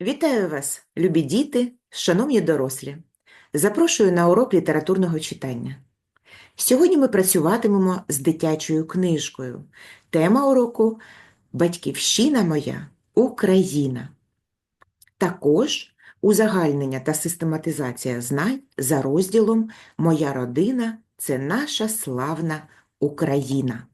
Вітаю вас, любі діти, шановні дорослі. Запрошую на урок літературного читання. Сьогодні ми працюватимемо з дитячою книжкою. Тема уроку Батьківщина моя Україна. Також узагальнення та систематизація знань за розділом Моя родина це наша славна Україна.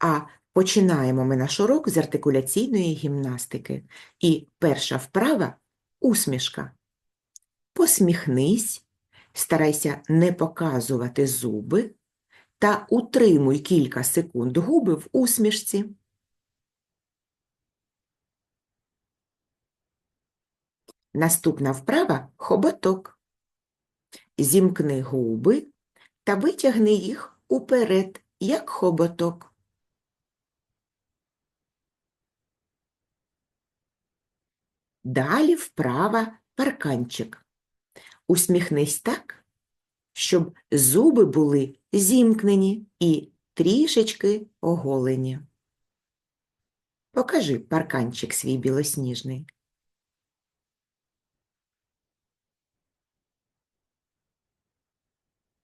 А починаємо ми наш урок з артикуляційної гімнастики. І перша вправа усмішка. Посміхнись, старайся не показувати зуби та утримуй кілька секунд губи в усмішці. Наступна вправа хоботок. Зімкни губи та витягни їх уперед, як хоботок. Далі вправа парканчик. Усміхнись так, щоб зуби були зімкнені і трішечки оголені. Покажи парканчик свій білосніжний.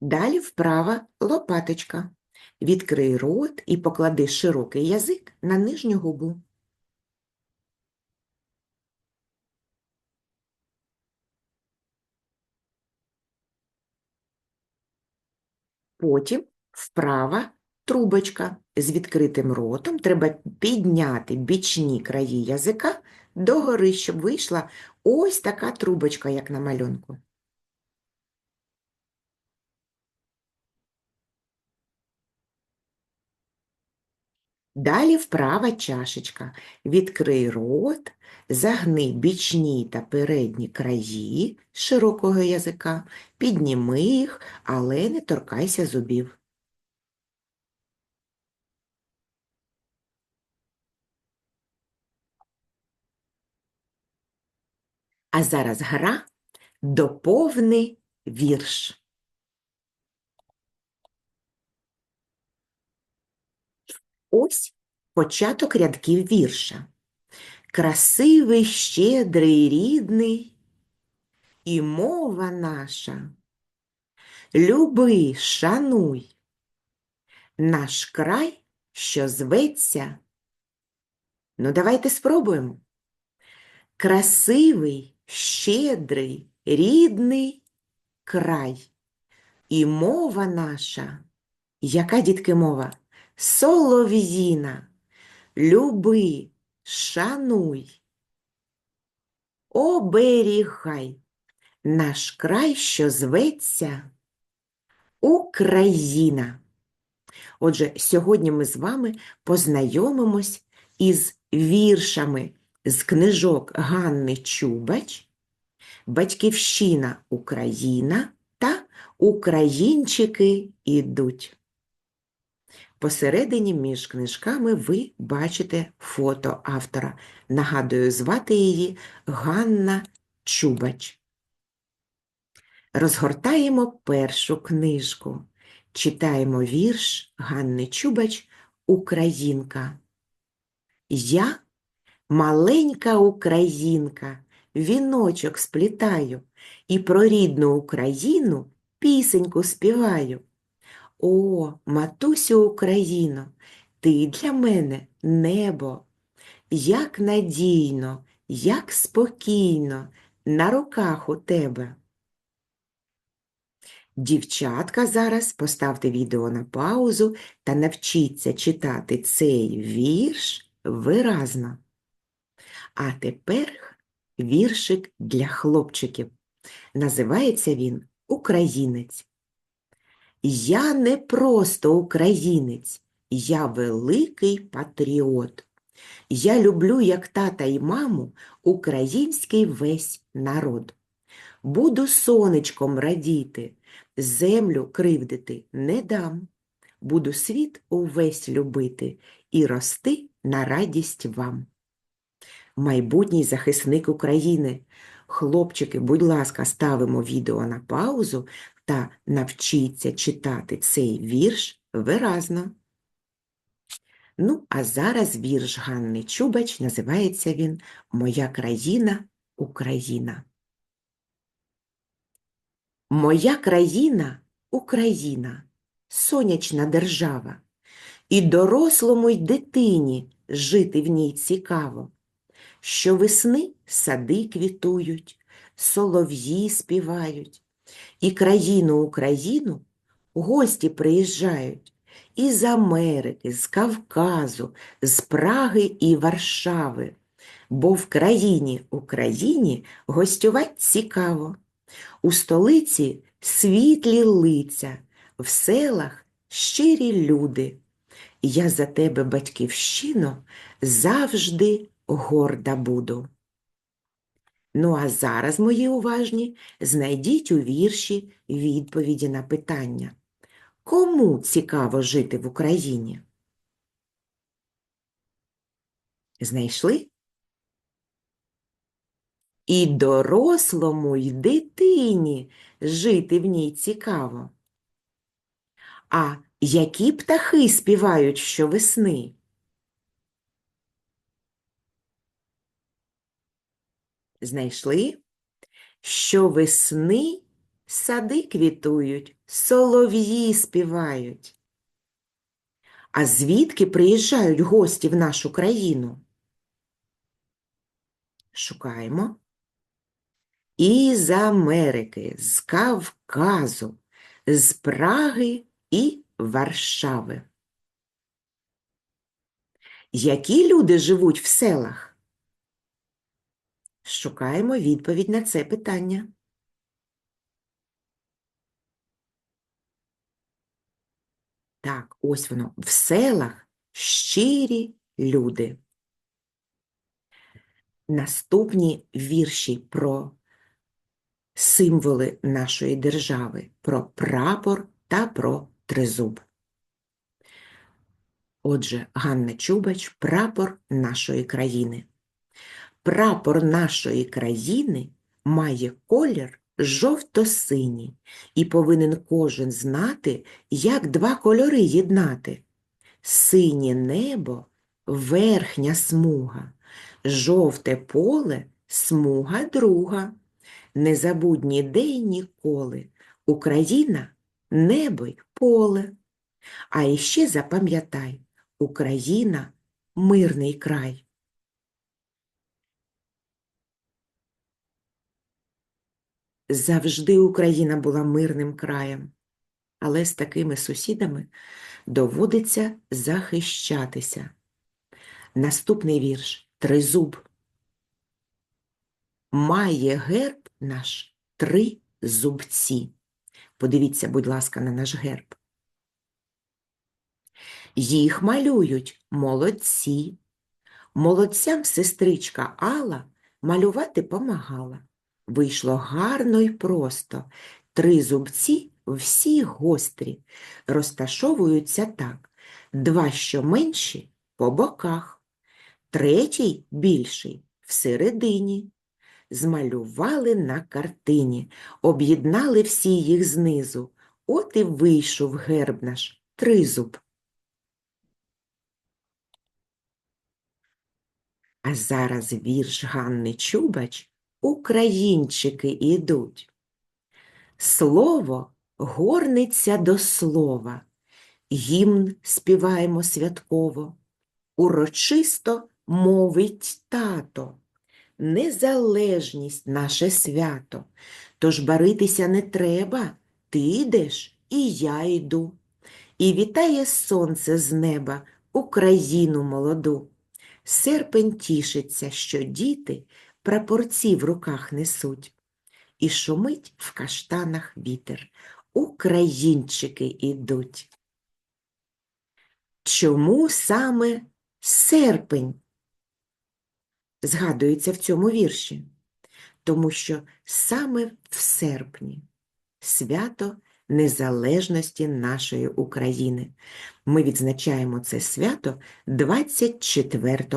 Далі вправа лопаточка. Відкрий рот і поклади широкий язик на нижню губу. Потім вправа трубочка. З відкритим ротом треба підняти бічні краї язика догори, щоб вийшла ось така трубочка, як на малюнку. Далі вправа чашечка. Відкрий рот, загни бічні та передні краї широкого язика, підніми їх, але не торкайся зубів. А зараз гра доповни вірш. Ось початок рядків вірша. Красивий, щедрий, рідний, і мова наша. Люби, шануй, наш край, що зветься. Ну, давайте спробуємо. Красивий, щедрий, рідний край. І мова наша. Яка, дітки, мова? Солов'їна, люби, шануй, оберігай наш край, що зветься Україна. Отже, сьогодні ми з вами познайомимось із віршами з книжок Ганни Чубач, Батьківщина Україна та Українчики ідуть. Посередині між книжками ви бачите фото автора. Нагадую, звати її Ганна Чубач. Розгортаємо першу книжку. Читаємо вірш Ганни Чубач Українка. Я, маленька українка, віночок сплітаю і про рідну Україну пісеньку співаю. О, матусю Україно, ти для мене небо, як надійно, як спокійно на руках у тебе. Дівчатка, зараз поставте відео на паузу та навчіться читати цей вірш виразно. А тепер віршик для хлопчиків. Називається він Українець. Я не просто українець, я великий патріот. Я люблю, як тата і маму, український весь народ. Буду сонечком радіти, землю кривдити не дам. Буду світ увесь любити і рости на радість вам. Майбутній захисник України. Хлопчики, будь ласка, ставимо відео на паузу та навчіться читати цей вірш виразно. Ну, а зараз вірш Ганни Чубач, називається він Моя країна Україна. Моя країна Україна, сонячна держава, і дорослому й дитині жити в ній цікаво. Щовесни сади квітують, солов'ї співають, і країну Україну гості приїжджають із Америки, з Кавказу, з Праги і Варшави, бо в країні Україні гостювать цікаво. У столиці світлі лиця, в селах щирі люди. Я за тебе, батьківщино, завжди горда буду. Ну а зараз, мої уважні, знайдіть у вірші відповіді на питання. Кому цікаво жити в Україні? Знайшли? І дорослому, й дитині жити в ній цікаво. А які птахи співають щовесни? Знайшли? Щовесни сади квітують, солов'ї співають. А звідки приїжджають гості в нашу країну? Шукаємо. Із Америки, з Кавказу, з Праги і Варшави. Які люди живуть в селах? Шукаємо відповідь на це питання. Так, ось воно. В селах щирі люди. Наступні вірші про символи нашої держави, про прапор та про тризуб. Отже, Ганна Чубач прапор нашої країни. Прапор нашої країни має колір жовто-синій і повинен кожен знати, як два кольори єднати. Синє небо верхня смуга, жовте поле смуга друга. Не забудь ніде й ніколи. Україна небо й поле. А іще запам'ятай, Україна мирний край. Завжди Україна була мирним краєм, але з такими сусідами доводиться захищатися. Наступний вірш Тризуб. Має герб наш три зубці. Подивіться, будь ласка, на наш герб. Їх малюють молодці. Молодцям сестричка Алла малювати помагала. Вийшло гарно й просто. Три зубці всі гострі, розташовуються так. Два, що менші, по боках, третій більший всередині. Змалювали на картині, об'єднали всі їх знизу. От і вийшов герб наш тризуб. А зараз вірш Ганни Чубач Українчики ідуть. Слово горниться до слова, гімн співаємо святково, урочисто мовить тато, незалежність наше свято, тож баритися не треба, ти йдеш і я йду. І вітає сонце з неба Україну молоду. Серпень тішиться, що діти прапорці в руках несуть, і шумить в каштанах вітер, українчики ідуть. Чому саме серпень згадується в цьому вірші? Тому що саме в серпні свято незалежності нашої України. Ми відзначаємо це свято 24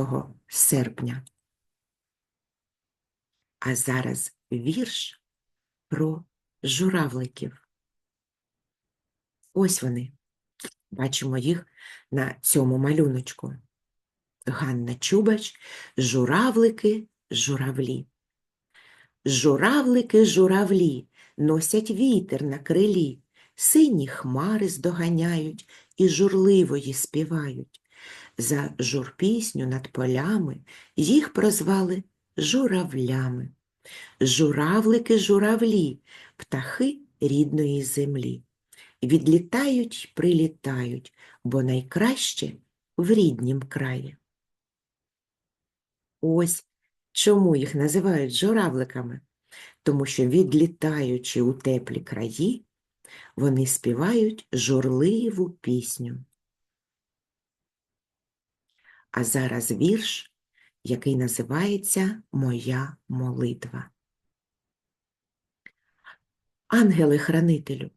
серпня. А зараз вірш про журавликів. Ось вони. Бачимо їх на цьому малюночку? Ганна Чубач, журавлики, журавлі. Журавлики, журавлі, носять вітер на крилі, сині хмари здоганяють і журливої співають. За журпісню над полями їх прозвали журавлями. Журавлики, журавлі, птахи рідної землі. Відлітають, прилітають, бо найкраще в ріднім краї. Ось чому їх називають журавликами, тому що, відлітаючи у теплі краї, вони співають журливу пісню. А зараз вірш, який називається Моя молитва. Ангеле-хранителю,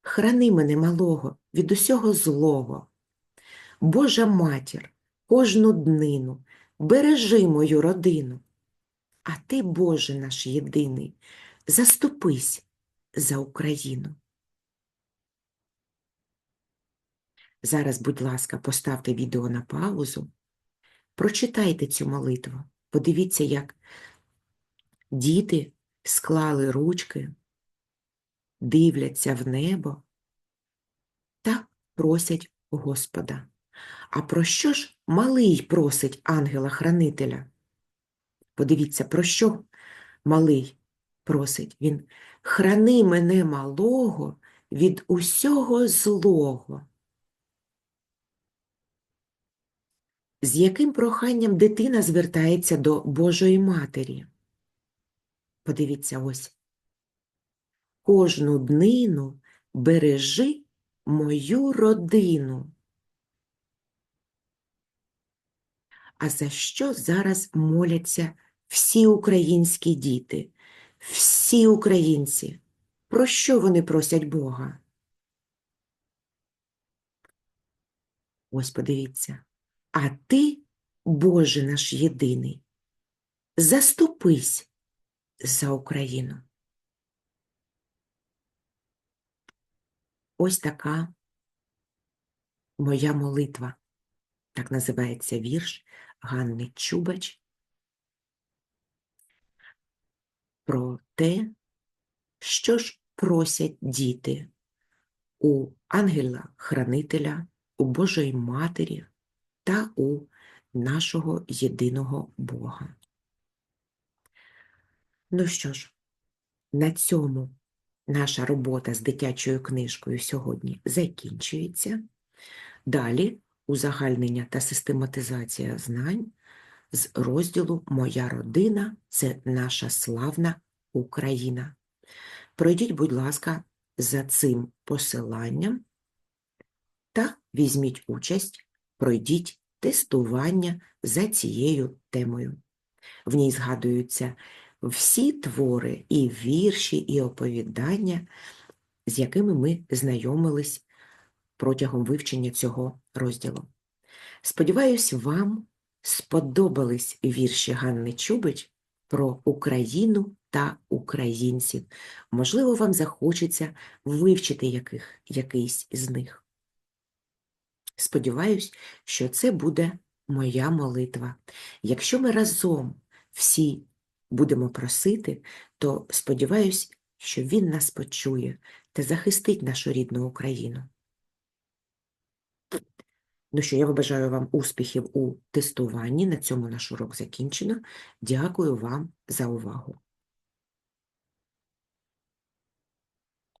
храни мене малого від усього злого. Божа матір, кожну днину, бережи мою родину. А ти, Боже наш єдиний, заступись за Україну. Зараз, будь ласка, поставте відео на паузу, прочитайте цю молитву, подивіться, як діти склали ручки, дивляться в небо та просять Господа. А про що ж малий просить ангела-хранителя? Подивіться, про що малий просить? Він храни мене малого від усього злого. З яким проханням дитина звертається до Божої Матері? Подивіться ось. Кожну днину бережи мою родину. А за що зараз моляться всі українські діти, всі українці? Про що вони просять Бога? Ось подивіться. А ти, Боже наш єдиний, заступись за Україну. Ось така моя молитва. Так називається вірш Ганни Чубач про те, що ж просять діти у ангела-хранителя, у Божої Матері та у нашого єдиного Бога. Ну що ж, на цьому наша робота з дитячою книжкою сьогодні закінчується. Далі узагальнення та систематизація знань з розділу Моя родина це наша славна Україна. Пройдіть, будь ласка, за цим посиланням та візьміть участь, пройдіть тестування за цією темою. В ній згадуються всі твори, і вірші, і оповідання, з якими ми знайомились протягом вивчення цього розділу. Сподіваюсь, вам сподобались вірші Ганни Чубич про Україну та українців. Можливо, вам захочеться вивчити яких, якийсь з них. Сподіваюсь, що це буде моя молитва. Якщо ми разом всі будемо просити, то сподіваюсь, що Він нас почує та захистить нашу рідну Україну. Ну що, я бажаю вам успіхів у тестуванні. На цьому наш урок закінчено. Дякую вам за увагу.